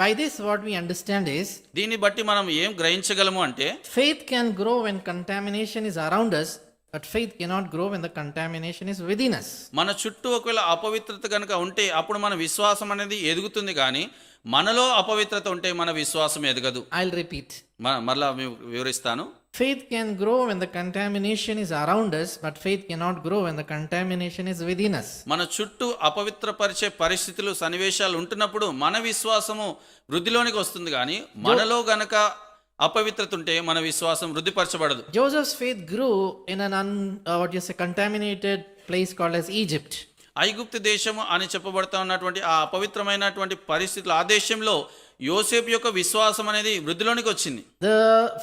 By this what we understand is దీన్ని బట్టి మనం ఏం గ్రహించగలము అంటే faith can grow when contamination is around us but faith can not grow when the contamination is within us మన చుట్టూ ఒకవేళ అపవిత్రత కనుక ఉంటే అప్పుడు మన విశ్వాసం అనేది ఎదుగుతుంది కానీ మనలో అపవిత్రత ఉంటే మన విశ్వాసం ఎదగదు. ఐ రిపీట్ మరలా వివరిస్తాను. Faith can grow when the contamination is around us, but faith cannot grow when the contamination is within us. మన చుట్టూ అపవిత్రపరిచే పరిస్థితులు సన్నివేశాలు ఉంటున్నప్పుడు మన విశ్వాసము వృద్ధిలోనికి వస్తుంది కానీ మనలో గనక అపవిత్రత ఉంటే మన విశ్వాసం వృద్ధిపరచబడదు Joseph's faith grew in an un, uh, what you say, contaminated place called as Egypt. ఐగుప్తు దేశము అని చెప్పబడతా ఉన్నటువంటి ఆ అపవిత్రమైనటువంటి పరిస్థితులు ఆ దేశంలో యోసేపు యొక్క విశ్వాసం అనేది వృద్ధిలోనికి వచ్చింది The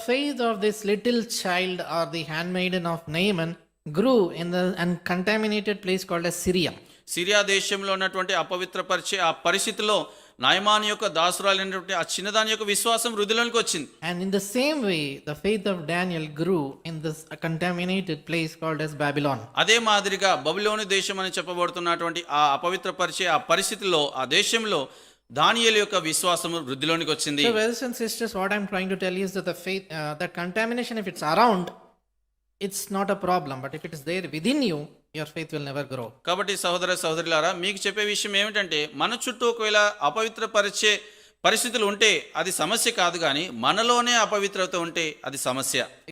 faith of this little child or the handmaiden of Naaman grew in the uncontaminated place called as Syria. Syria దేశంలో ఉన్నటువంటి అపవిత్రపరిచే ఆ పరిస్థితిలో నాయమాన్ యొక్క దాసురాలు అనేటువంటి ఆ చిన్నదాని యొక్క విశ్వాసం వృద్ధిలోనికి వచ్చింది. And in the same way the faith of Daniel grew in this contaminated place called as Babylon అదే మాదిరిగా బబులోను దేశం అని చెప్పబడుతున్నటువంటి ఆ అపవిత్ర పరిచే ఆ పరిస్థితిలో ఆ దేశంలో దానియల్ యొక్క విశ్వాసం వృద్ధిలోనికి వచ్చింది. So wells and sisters what I am trying to tell is that the faith the contamination if it's around it's not a problem but if it's there within you your faith will never grow కాబట్టి సహోదర సహోదరులారా మీకు చెప్పే విషయం ఏమిటంటే మన చుట్టూ ఒకవేళ అపవిత్రపరిచే పరిస్థితులు ఉంటే అది సమస్య కాదు కానీ మనలోనే అపవిత్రత ఉంటే అది సమస్య.